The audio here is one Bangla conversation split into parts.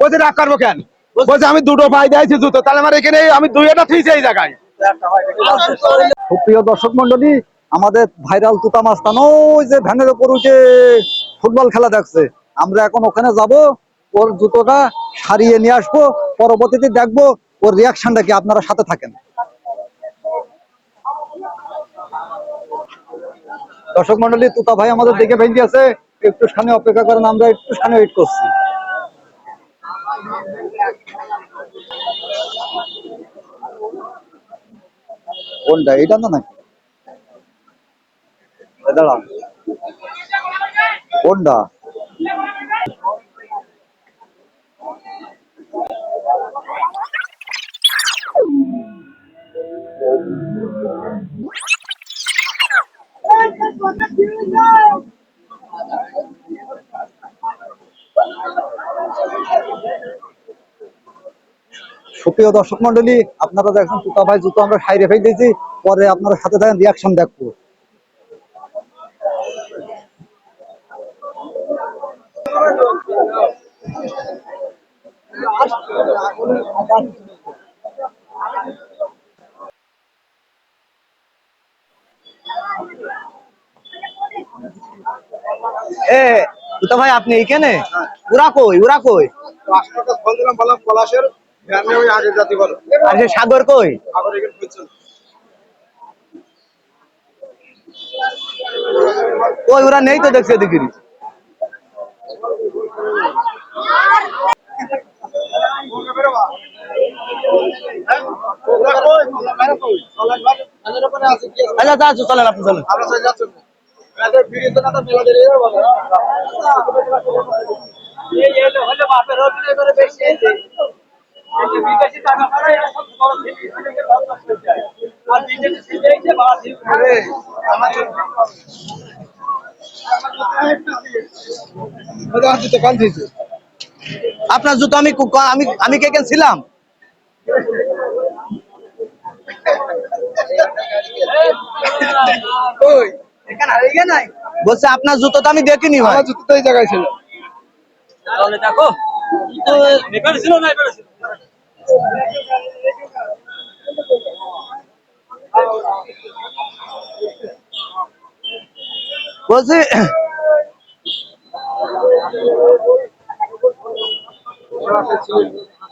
বলছে রাগ করব কেন? বলছে আমি দুটো পাই দিয়েছি জুতো। তাহলে আমার এখানে আমি দুই একটা থুইছি এই জায়গায়। সুপ্রিয় দর্শক মন্ডলী আমাদের ভাইরাল তুতা মাস্তান ওই যে ভ্যানের উপর উঠে ফুটবল খেলা দেখছে। আমরা এখন ওখানে যাব ওর জুতোটা সারিয়ে নিয়ে আসব পরবর্তীতে দেখব ওর রিয়াকশনটা কি আপনারা সাথে থাকেন। দর্শক মন্ডলী তুতা ভাই আমাদের দিকে ভেঙে আছে একটু খানে অপেক্ষা করেন, আমরা একটু খানে ওয়েট করছি। কোনটা, এটা না নাকি? দাঁড়ান। কোনটা? সুপ্রিয় দর্শক মন্ডলী, আপনারা দেখছেন তুতা ভাই জুতো আমরা সাইরে ফেলে দিয়েছি, পরে আপনারা সাথে থাকেন রিয়াকশন দেখব। এ তো ভাই, আপনি এইখানে? ওরা কই? ওরা কই? ওই আর সাগর কই? কই ওরা নেই তো দেখছি এদিকে। আচ্ছা আচ্ছা আচ্ছা, চলেন আপনি চলেন। যাচ্ছেন মেলা দেরি আপনার জুতো আমি আমি আমি কে কেন ছিলাম বলছে আপনার জুতো তো আমি দেখিনি ভাই জুতো তো এই জায়গায় ছিল বলছি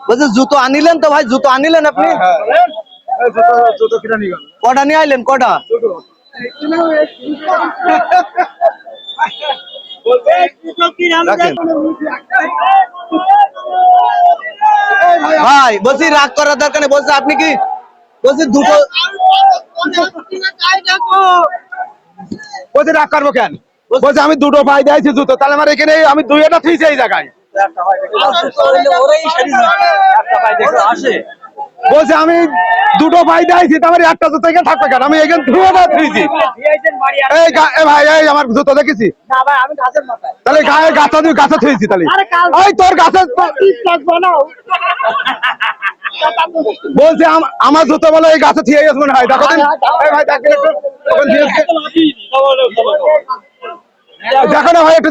বলছি জুতো আনিলেন তো ভাই? জুতো আনিলেন আপনি? হ্যাঁ গেল। কটা নিয়ে আইলেন? কটা। ভাই বলছি রাগ করার দরকার নেই। বলছি আপনি কি বলছি দুটো বলছে রাগ করব কেন? বলছে আমি দুটো ভাই দিয়েছি জুতো। তাহলে আমার এখানে আমি দুই একটা থুইছি এই জায়গায় বলছে আমি দুটো ভাই দিয়েছি তারপরে একটা জুতো এখানে থাকবে কেন? আমি এখানে ধুয়ে না থুইছি এই ভাই এই আমার জুতো দেখেছি। তাহলে গায়ে গাছা দিয়ে গাছে থুইছি তাহলে। ওই তোর গাছে বলছে আমার জুতো বলে এই গাছে থিয়ে গেছে মনে হয়। দেখো দিন এই ভাই একটু। দেখো না ভাই একটু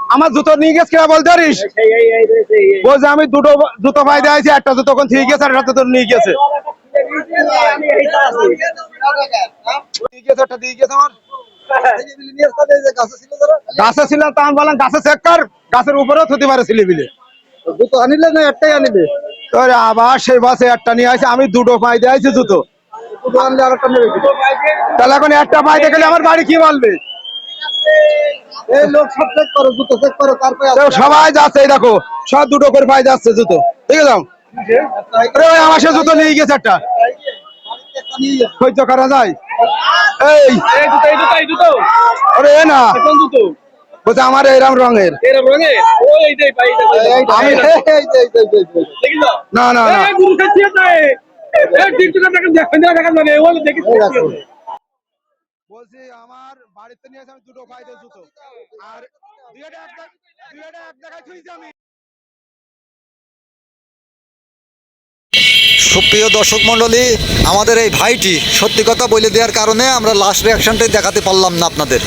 আমার জুতো নিয়ে গেছে কিনা বলতে পারিস? বলছে আমি দুটো জুতো পাই দিয়েছি একটা জুতো কোন ঠিক গেছে আর একটা জুতো নিয়ে গেছে। তা আমি বললাম গাছে চেক কর গাছের উপরেও থতে পারে সিলিবিলে জুতো আনিলে না একটাই আনিলে তোর আবার সেই বাসে একটা নিয়ে আসে আমি দুটো পাই দিয়েছি জুতো। তাহলে এখন একটা পাইতে গেলে আমার বাড়ি কি বলবে? এই লোক সব চেক করো জুতো চেক করো তারপরে সবাই যাচ্ছে এই দেখো সব দুটো করে পাই যাচ্ছে জুতো। ঠিক আছে? আরে আমার সে জুতো নিয়ে গেছে একটা। সহ্য করা যায়? এই। আরে এ না। বলছে আমার এরম রঙের। না না বলছি, আমার বাড়িতে নিয়ে আমি দুটো পাইতে জুতো। আর দুইটা এক জায়গায়- থুইছি আমি। সুপ্রিয় দর্শক মন্ডলী আমাদের এই ভাইটি সত্যি কথা বলে দেওয়ার কারণে আমরা লাস্ট রিয়াকশনটাই দেখাতে পারলাম না আপনাদের।